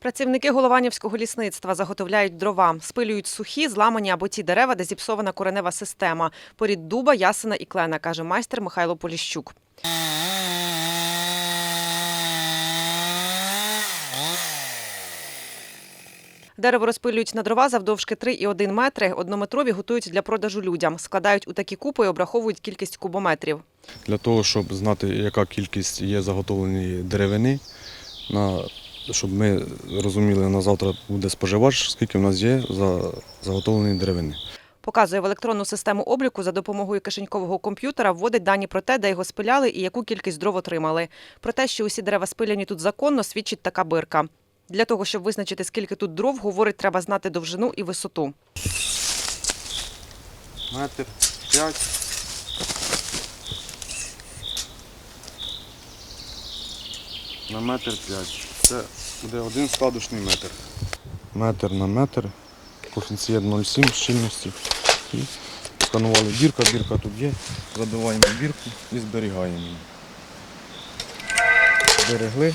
Працівники Голованівського лісництва заготовляють дрова, спилюють сухі, зламані або ті дерева, де зіпсована коренева система. Порід дуба, ясена і клена, каже майстер Михайло Поліщук. Дерево розпилюють на дрова завдовжки 3,1 метри. Однометрові готують для продажу людям. Складають у такі купи і обраховують кількість кубометрів. Для того, щоб знати, яка кількість є заготовленої деревини, на, щоб ми розуміли, на завтра буде споживач, скільки в нас є за заготовленої деревини. Показує в електронну систему обліку за допомогою кишенькового комп'ютера, вводить дані про те, де його спиляли і яку кількість дров отримали. Про те, що усі дерева спиляні тут законно, свідчить така бирка. Для того, щоб визначити, скільки тут дров, говорить, треба знати довжину і висоту. Метр п'ять. На метр п'ять. Це буде один складочний метр. Метр на метр. Коефіцієнт 0,7 щільності. І сканували бірка, бірка тут є. Забиваємо бірку і зберігаємо її. Зберегли.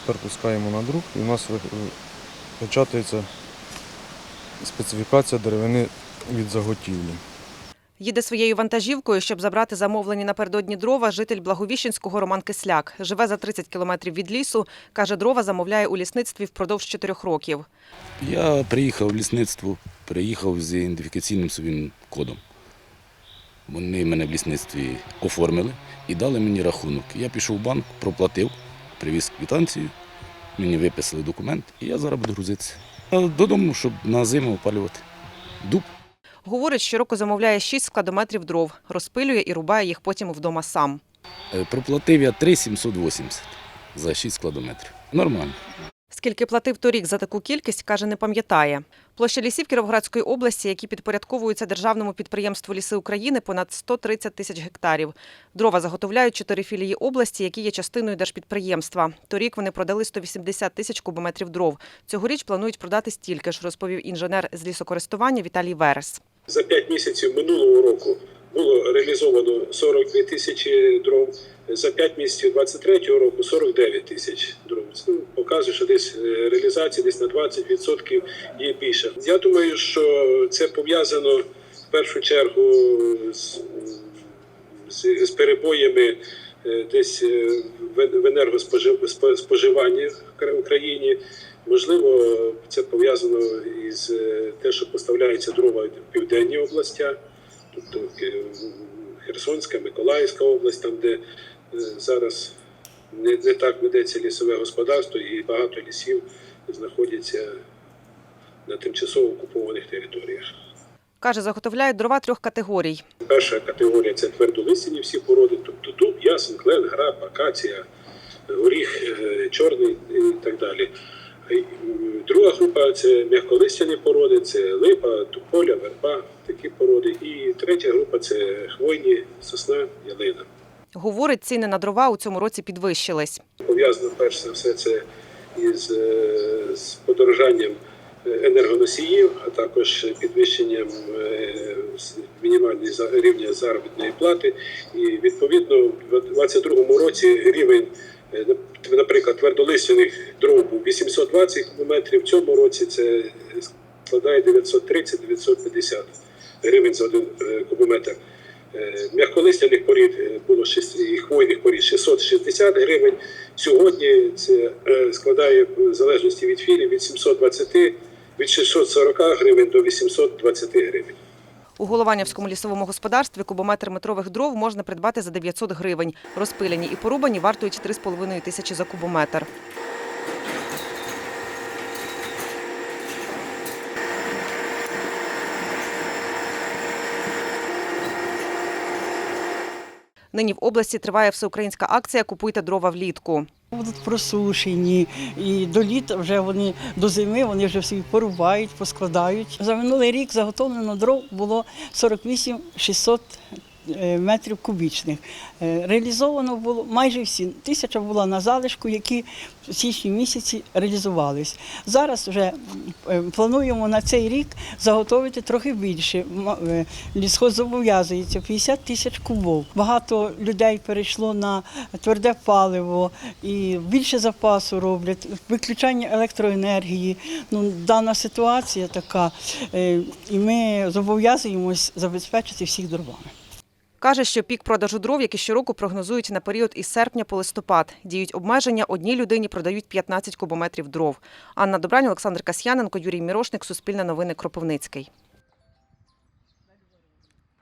Тепер пускаємо на друк і у нас печатається специфікація деревини від заготівлі. Їде своєю вантажівкою, щоб забрати замовлені напередодні дрова, житель Благовіщенського Роман Кисляк. Живе за 30 кілометрів від лісу. Каже, дрова замовляє у лісництві впродовж чотирьох років. Я приїхав в лісництво, приїхав з ідентифікаційним своїм кодом. Вони мене в лісництві оформили і дали мені рахунок. Я пішов в банк, проплатив, привіз квитанцію, мені виписали документ, і я зараз буду грузитися. А Додому, щоб на зиму опалювати. Дуб. Говорить, щороку замовляє 6 складометрів дров, розпилює і рубає їх потім вдома сам. Е, Проплатив я 3,780 за 6 складометрів. Нормально. Скільки платив торік за таку кількість, каже, не пам'ятає. Площа лісів Кіровоградської області, які підпорядковуються державному підприємству Ліси України, понад 130 тисяч гектарів. Дрова заготовляють чотири філії області, які є частиною держпідприємства. Торік вони продали 180 тисяч кубометрів дров. Цьогоріч планують продати стільки ж, розповів інженер з лісокористування Віталій Верес. За 5 місяців минулого року було реалізовано 42 тисячі дров. За 5 місяців 23 року 49 тисяч дров. Це показує, що десь е, реалізація десь на 20% є більше. Я думаю, що це пов'язано в першу чергу з, з, з перебоями десь е, в енергоспоживанні в Україні. Можливо, це пов'язано із е, те, що поставляються дрова в південні області, тобто е, Херсонська, Миколаївська область, там, де е, зараз не, не так ведеться лісове господарство, і багато лісів знаходяться на тимчасово окупованих територіях. Каже, заготовляють дрова трьох категорій. Перша категорія це твердолистяні всі породи, тобто дуб, ясен, клен, граб, акація, горіх, е, чорний і так далі. М, Друга група це м'яколистяні породи, це липа, туполя, верба, такі породи. І третя група це хвойні, сосна, ялина. Говорить, ціни на дрова у цьому році підвищились. Пов'язано перш за все це із е, з подорожанням е, енергоносіїв, а також підвищенням е, мінімальної рівня заробітної плати. І відповідно в 2022 році рівень, е, наприклад, твердолистяних дров був 820 кубометрів. В цьому році це складає 930-950 гривень за один е, кубометр. М'яколистяних порід було шість- і хвойних порід 660 гривень. Сьогодні це складає в залежності від філії від 720 від 640 гривень до 820 гривень. У Голованівському лісовому господарстві кубометр метрових дров можна придбати за 900 гривень. Розпилені і порубані вартують 3,5 тисячі за кубометр. Нині в області триває всеукраїнська акція Купуйте дрова влітку. Будуть просушені, і до літа вже вони до зими вони вже всі порубають, поскладають. За минулий рік заготовлено дров було 48 600 е, метрів кубічних. Е, Реалізовано було майже всі. Тисяча була на залишку, які в січні місяці реалізувались. Зараз вже е, плануємо на цей рік заготовити трохи більше. Е, Лісхоз зобов'язується 50 тисяч кубов. Багато людей перейшло на тверде паливо і більше запасу роблять, виключання електроенергії. Ну, дана ситуація така, е, і ми зобов'язуємось забезпечити всіх дровами. Каже, що пік продажу дров, які щороку, прогнозують на період із серпня по листопад. Діють обмеження, одній людині продають 15 кубометрів дров. Анна Добрань, Олександр Касьяненко, Юрій Мірошник, Суспільне новини, Кропивницький.